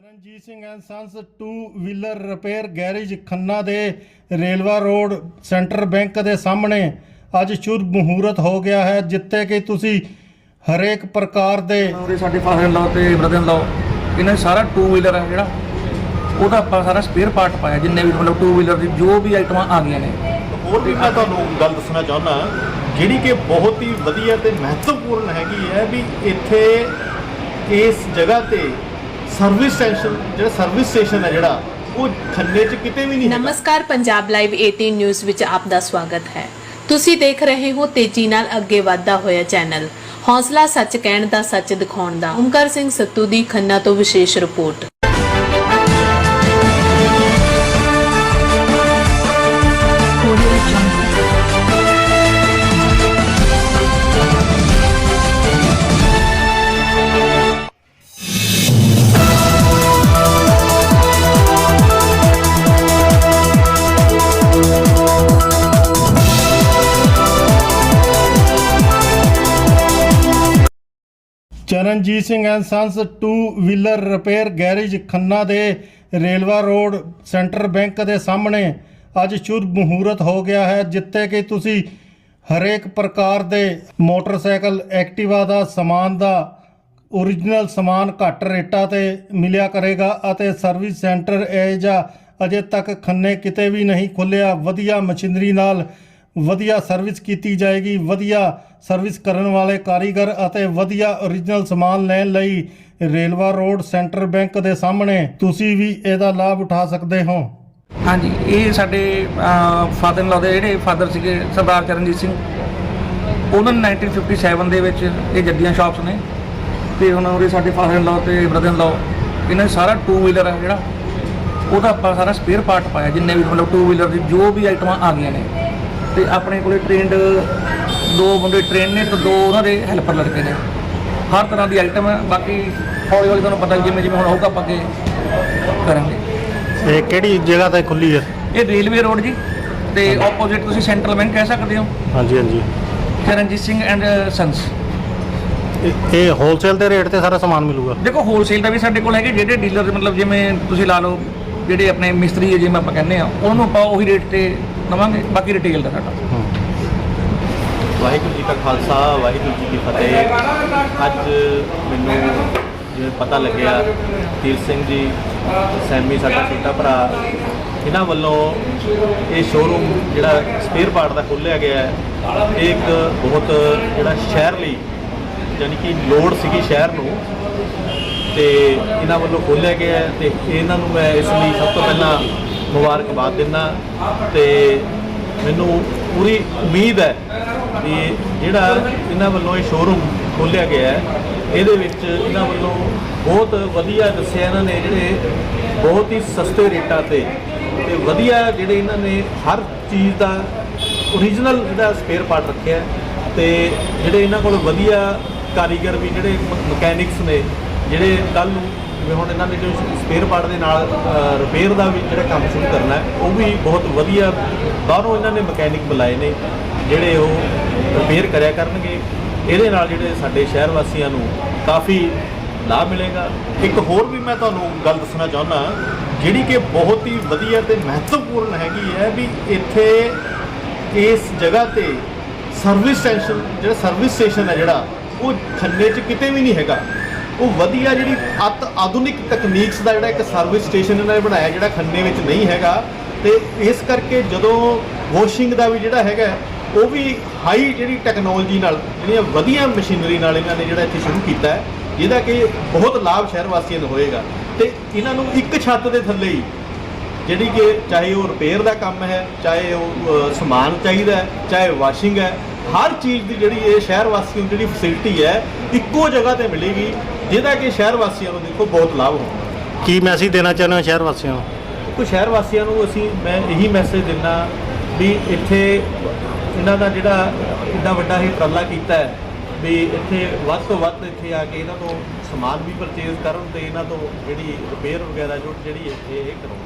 Charanjit Singh and sons 2 wheeler repair garage Khanna ਦੇ railway road centre bank ਦੇ ਸਾਹਮਣੇ ਅੱਜ ਸ਼ੁਭ ਮਹੂਰਤ ਹੋ ਗਿਆ ਹੈ ਜਿੱਤੇ ਕਿ ਤੁਸੀਂ ਹਰੇਕ ਪ੍ਰਕਾਰ ਦੇ ਸਾਡੇ ਫਾਦਰ ਲਾਅ ਤੇ ਬ੍ਰਦਰ ਲਾਅ ਇਹਨਾਂ ਦਾ ਸਾਰਾ 2 ਵੀਲਰ ਹੈ ਜਿਹੜਾ ਉਹਦਾ ਆਪਾਂ ਸਾਰਾ ਸਪੇਅਰ ਪਾਰਟ ਪਾਇਆ ਜਿੰਨੇ ਵੀ ਮਤਲਬ 2 ਵੀਲਰ ਦੀ ਜੋ ਵੀ ਆਈਟਮਾਂ ਆ ਗਈਆਂ ਨੇ। ਹੋਰ ਵੀ ਮੈਂ ਤੁਹਾਨੂੰ ਗੱਲ ਦੱਸਣਾ ਚਾਹੁੰਦਾ ਜਿਹੜੀ ਕਿ ਬਹੁਤ ਹੀ ਵਧੀਆ ਤੇ ਮਹੱਤਵਪੂਰਨ ਹੈਗੀ ਹੈ ਵੀ ਇੱਥੇ ਇਸ ਜਗ੍ਹਾ ਤੇ ਸਰਵਿਸ ਸਟੇਸ਼ਨ ਜਿਹੜਾ ਸਰਵਿਸ ਸਟੇਸ਼ਨ ਹੈ ਜਿਹੜਾ, ਉਹ ਖੰਨੇ 'ਚ ਕਿਤੇ ਵੀ ਨਹੀਂ ਹੈਗਾ ਨਮਸਕਾਰ, ਪੰਜਾਬ ਲਾਈਵ 18 ਨਿਊਜ਼ ਵਿੱਚ ਆਪ ਦਾ ਸਵਾਗਤ ਹੈ। ਤੁਸੀਂ ਦੇਖ ਰਹੇ ਹੋ ਤੇਜ਼ੀ ਨਾਲ ਅੱਗੇ ਵਧਦਾ ਹੋਇਆ ਚੈਨਲ। ਹੌਸਲਾ ਸੱਚ ਕਹਿਣ ਦਾ ਸੱਚ ਦਿਖਾਉਣ ਦਾ, ਓਮਕਾਰ ਸਿੰਘ ਸੱਤੂ ਦੀ ਖੰਨਾ ਤੋਂ ਵਿਸ਼ੇਸ਼ report. Charanjit Singh and sons two wheeler repair garage Khanna ਦੇ ਰੇਲਵਾ ਰੋਡ ਸੈਂਟਰ ਬੈਂਕ ਦੇ ਸਾਹਮਣੇ ਅੱਜ ਸ਼ੁਭ ਮਹੂਰਤ ਹੋ ਗਿਆ ਹੈ, ਜਿੱਥੇ ਕਿ ਤੁਸੀਂ ਹਰੇਕ ਪ੍ਰਕਾਰ ਦੇ ਮੋਟਰਸਾਈਕਲ, ਐਕਟਿਵਾ ਦਾ ਸਮਾਨ ਦਾ ਓਰੀਜਨਲ ਸਮਾਨ ਘੱਟ ਰੇਟਾਂ ਤੇ ਮਿਲਿਆ ਕਰੇਗਾ ਅਤੇ ਸਰਵਿਸ ਸੈਂਟਰ ਇਹ ਜਾਂ ਅਜੇ ਤੱਕ ਖੰਨੇ ਕਿਤੇ ਵੀ ਨਹੀਂ ਖੁੱਲਿਆ ਵਧੀਆ ਮਸ਼ੀਨਰੀ ਨਾਲ ਵਧੀਆ ਸਰਵਿਸ ਕੀਤੀ ਜਾਏਗੀ, ਵਧੀਆ ਸਰਵਿਸ ਕਰਨ ਵਾਲੇ ਕਾਰੀਗਰ ਅਤੇ ਵਧੀਆ ਓਰੀਜਨਲ ਸਮਾਨ ਲੈਣ ਲਈ ਰੇਲਵਾ ਰੋਡ ਸੈਂਟਰ ਬੈਂਕ ਦੇ ਸਾਹਮਣੇ ਤੁਸੀਂ ਵੀ ਇਹਦਾ ਲਾਭ ਉਠਾ ਸਕਦੇ ਹੋ। ਹਾਂਜੀ, ਇਹ ਸਾਡੇ ਫਾਦਰ ਇਨ ਲਾਅ ਦੇ ਜਿਹੜੇ ਫਾਦਰ ਸੀਗੇ ਸਰਦਾਰ ਚਰਨਜੀਤ ਸਿੰਘ, ਉਹਨਾਂ ਨੇ 1957 ਦੇ ਵਿੱਚ ਇਹ ਜੱਦੀਆਂ ਸ਼ਾਪਸ ਨੇ, ਤੇ ਹੁਣ ਉਹਦੇ ਸਾਡੇ ਫਾਦਰ ਇਨ ਲਾਅ ਤੇ ਬ੍ਰਦਰ ਇਨ ਲਾਅ ਇਹਨਾਂ ਦਾ ਸਾਰਾ ਟੂ ਵੀਲਰ ਹੈ ਜਿਹੜਾ, ਉਹਦਾ ਆਪਾਂ ਸਾਰਾ ਸਪੇਅਰ ਪਾਰਟ ਪਾਇਆ, ਜਿੰਨੇ ਵੀ ਮਤਲਬ ਟੂ ਵੀਲਰ ਦੀ ਜੋ ਵੀ ਆਈਟਮਾਂ ਆ ਗਈਆਂ ਨੇ। ਤੇ ਆਪਣੇ ਕੋਲੇ ਟ੍ਰੇਨਡ ਦੋ ਬੰਦੇ ਟ੍ਰੇਨ ਨੇ ਤੇ ਦੋ ਉਹਨਾਂ ਦੇ ਹੈਲਪਰ ਲੜਕੇ ਨੇ। ਹਰ ਤਰ੍ਹਾਂ ਦੀ ਆਈਟਮ ਹੈ ਬਾਕੀ ਹੌਲੀ ਹੌਲੀ ਤੁਹਾਨੂੰ ਪਤਾ ਜਿਵੇਂ ਜਿਵੇਂ ਹੁਣ ਹੋਊਗਾ ਆਪਾਂ ਅੱਗੇ ਕਰਾਂਗੇ। ਇਹ ਕਿਹੜੀ ਜਗ੍ਹਾ ਤੇ ਖੁੱਲੀ ਹੈ? ਇਹ ਰੇਲਵੇ ਰੋਡ ਜੀ ਤੇ ਆਪੋਜ਼ਿਟ ਤੁਸੀਂ ਸੈਂਟਰਲ ਬੈਂਕ ਕਹਿ ਸਕਦੇ ਹੋ। ਹਾਂਜੀ ਹਾਂਜੀ। ਚਰਨਜੀਤ ਸਿੰਘ ਐਂਡ ਸੰਸ ਇਹ ਹੋਲਸੇਲ ਦੇ ਰੇਟ ਤੇ ਸਾਰਾ ਸਮਾਨ ਮਿਲੂਗਾ? ਦੇਖੋ ਹੋਲਸੇਲ ਦਾ ਵੀ ਸਾਡੇ ਕੋਲ ਹੈਗੇ ਜਿਹੜੇ ਡੀਲਰ ਮਤਲਬ ਜਿਵੇਂ ਤੁਸੀਂ ਲਾ ਲਓ ਜਿਹੜੇ ਆਪਣੇ ਮਿਸਤਰੀ ਹੈ ਜਿਵੇਂ ਆਪਾਂ ਕਹਿੰਦੇ ਆ ਉਹਨੂੰ ਆਪਾਂ ਉਹੀ ਰੇਟ ਤੇ ਦਵਾਂਗੇ ਬਾਕੀ ਰਿਟੇਲ ਦਾ ਸਾਡਾ। ਵਾਹਿਗੁਰੂ ਜੀ ਕਾ ਖਾਲਸਾ ਵਾਹਿਗੁਰੂ ਜੀ ਕੀ ਫਤਿਹ। ਅੱਜ ਮੈਨੂੰ ਜਿਵੇਂ ਪਤਾ ਲੱਗਿਆ ਤੀਰ ਸਿੰਘ ਜੀ ਸੈਮੀ ਸਾਡਾ ਛੋਟਾ ਭਰਾ ਇਹਨਾਂ ਵੱਲੋਂ ਇਹ ਸ਼ੋਰੂਮ ਜਿਹੜਾ ਸਪੇਅਰ ਪਾਰਟ ਦਾ ਖੋਲ੍ਹਿਆ ਗਿਆ ਹੈ ਇਹ ਇੱਕ ਬਹੁਤ ਜਿਹੜਾ ਸ਼ਹਿਰ ਲਈ ਯਾਨੀ ਕਿ ਲੋੜ ਸੀਗੀ ਸ਼ਹਿਰ ਨੂੰ ਤੇ ਇਹਨਾਂ ਵੱਲੋਂ ਖੋਲ੍ਹਿਆ ਗਿਆ ਤੇ ਇਹਨਾਂ ਨੂੰ ਮੈਂ ਇਸ ਲਈ ਸਭ ਤੋਂ ਪਹਿਲਾਂ ਮੁਬਾਰਕਬਾਦ ਦਿੰਦਾ। ਤੇ ਮੈਨੂੰ ਪੂਰੀ ਉਮੀਦ ਹੈ ਵੀ ਜਿਹੜਾ ਇਹਨਾਂ ਵੱਲੋਂ ਇਹ ਸ਼ੋਰੂਮ ਖੋਲ੍ਹਿਆ ਗਿਆ ਹੈ, ਇਹਦੇ ਵਿੱਚ ਇਹਨਾਂ ਵੱਲੋਂ ਬਹੁਤ ਵਧੀਆ ਦੱਸਿਆ ਇਹਨਾਂ ਨੇ ਜਿਹੜੇ ਬਹੁਤ ਹੀ ਸਸਤੇ ਰੇਟਾਂ ਤੇ ਤੇ ਵਧੀਆ ਜਿਹੜੇ ਇਹਨਾਂ ਨੇ ਹਰ ਚੀਜ਼ ਦਾ ਓਰੀਜਨਲ ਜਿਹੜਾ ਸਪੇਅਰ ਪਾਰਟ ਰੱਖਿਆ ਹੈ। ਤੇ ਜਿਹੜੇ ਇਹਨਾਂ ਕੋਲ ਵਧੀਆ ਕਾਰੀਗਰ ਵੀ, ਜਿਹੜੇ ਮਕੈਨਿਕਸ ਨੇ, ਜਿਹੜੇ ਕੱਲ ਨੂੰ ਜਿਵੇਂ ਹੁਣ ਇਹਨਾਂ ਨੇ ਜੋ ਸਪੇਅਰ ਪਾਰਟ ਦੇ ਨਾਲ ਰਿਪੇਅਰ ਦਾ ਵੀ ਜਿਹੜਾ ਕੰਮ ਸ਼ੁਰੂ ਕਰਨਾ ਹੈ, ਉਹ ਵੀ ਬਹੁਤ ਵਧੀਆ ਬਾਹਰੋਂ ਇਹਨਾਂ ਨੇ ਮਕੈਨਿਕ ਬੁਲਾਏ ਨੇ, ਜਿਹੜੇ ਉਹ ਰਿਪੇਅਰ ਕਰਿਆ ਕਰਨਗੇ। ਇਹਦੇ ਨਾਲ ਜਿਹੜੇ ਸਾਡੇ ਸ਼ਹਿਰ ਵਾਸੀਆਂ ਨੂੰ ਕਾਫੀ ਲਾਭ ਮਿਲੇਗਾ। ਇੱਕ ਹੋਰ ਵੀ ਮੈਂ ਤੁਹਾਨੂੰ ਗੱਲ ਦੱਸਣਾ ਚਾਹੁੰਦਾ ਜਿਹੜੀ ਕਿ ਬਹੁਤ ਹੀ ਵਧੀਆ ਤੇ ਮਹੱਤਵਪੂਰਨ ਹੈਗੀ ਹੈ ਵੀ ਇੱਥੇ ਇਸ ਜਗ੍ਹਾ ਤੇ ਸਰਵਿਸ ਸਟੇਸ਼ਨ ਜਿਹੜਾ ਸਰਵਿਸ ਸਟੇਸ਼ਨ ਹੈ ਜਿਹੜਾ, ਉਹ ਖੰਨੇ 'ਚ ਕਿਤੇ ਵੀ ਨਹੀਂ ਹੈਗਾ। ਉਹ ਵਧੀਆ ਜਿਹੜੀ ਅਤ ਆਧੁਨਿਕ ਤਕਨੀਕਸ ਦਾ ਜਿਹੜਾ ਇੱਕ ਸਰਵਿਸ ਸਟੇਸ਼ਨ ਇਹਨਾਂ ਨੇ ਬਣਾਇਆ, ਜਿਹੜਾ ਖੰਨੇ ਵਿੱਚ ਨਹੀਂ ਹੈਗਾ। ਤੇ ਇਸ ਕਰਕੇ ਜਦੋਂ ਵਾਸ਼ਿੰਗ ਦਾ ਵੀ ਜਿਹੜਾ ਹੈਗਾ, ਉਹ ਵੀ ਹਾਈ ਜਿਹੜੀ ਟੈਕਨੋਲੋਜੀ ਨਾਲ, ਜਿਹੜੀਆਂ ਵਧੀਆ ਮਸ਼ੀਨਰੀ ਨਾਲ ਇਹਨਾਂ ਨੇ ਜਿਹੜਾ ਇੱਥੇ ਸ਼ੁਰੂ ਕੀਤਾ ਹੈ, ਜਿਹਦਾ ਕਿ ਬਹੁਤ ਲਾਭ ਸ਼ਹਿਰ ਵਾਸੀਆਂ ਨੂੰ ਹੋਏਗਾ। ਤੇ ਇਹਨਾਂ ਨੂੰ ਇੱਕ ਛੱਤ ਦੇ ਥੱਲੇ ਹੀ ਜਿਹੜੀ ਕਿ ਚਾਹੇ ਉਹ ਰਿਪੇਅਰ ਦਾ ਕੰਮ ਹੈ, ਚਾਹੇ ਉਹ ਸਮਾਨ ਚਾਹੀਦਾ ਹੈ, ਚਾਹੇ ਵਾਸ਼ਿੰਗ ਹੈ, ਹਰ ਚੀਜ਼ ਦੀ ਜਿਹੜੀ ਇਹ ਸ਼ਹਿਰ ਵਾਸੀਆਂ ਨੂੰ ਜਿਹੜੀ ਫੈਸਿਲਿਟੀ ਹੈ, ਇੱਕੋ ਜਗ੍ਹਾ ਤੇ ਮਿਲੇਗੀ। ਜਿਹਦਾ ਕਿ ਸ਼ਹਿਰ ਵਾਸੀਆਂ ਨੂੰ ਦੇਖੋ ਬਹੁਤ ਲਾਭ ਹੋਊਗਾ ਕੀ ਮੈਸੇਜ ਦੇਣਾ ਚਾਹੁੰਦੇ ਹੋ ਸ਼ਹਿਰ ਵਾਸੀਆਂ ਨੂੰ? ਦੇਖੋ ਸ਼ਹਿਰ ਵਾਸੀਆਂ ਨੂੰ ਅਸੀਂ ਮੈਂ ਇਹੀ ਮੈਸੇਜ ਦਿੰਦਾ ਵੀ ਇੱਥੇ ਇਹਨਾਂ ਦਾ ਜਿਹੜਾ ਇੰਨਾ ਵੱਡਾ ਇਹ ਉਪਰਾਲਾ ਕੀਤਾ ਹੈ ਵੀ ਇੱਥੇ ਵੱਧ ਤੋਂ ਵੱਧ ਇੱਥੇ ਆ ਕੇ ਇਹਨਾਂ ਤੋਂ ਸਮਾਨ ਵੀ ਪਰਚੇਜ਼ ਕਰਨ ਤੇ ਇਹਨਾਂ ਤੋਂ ਜਿਹੜੀ ਰਿਪੇਅਰ ਵਗੈਰਾ ਜੋ ਜਿਹੜੀ ਇੱਥੇ ਇਹ ਕਰਾਉਣ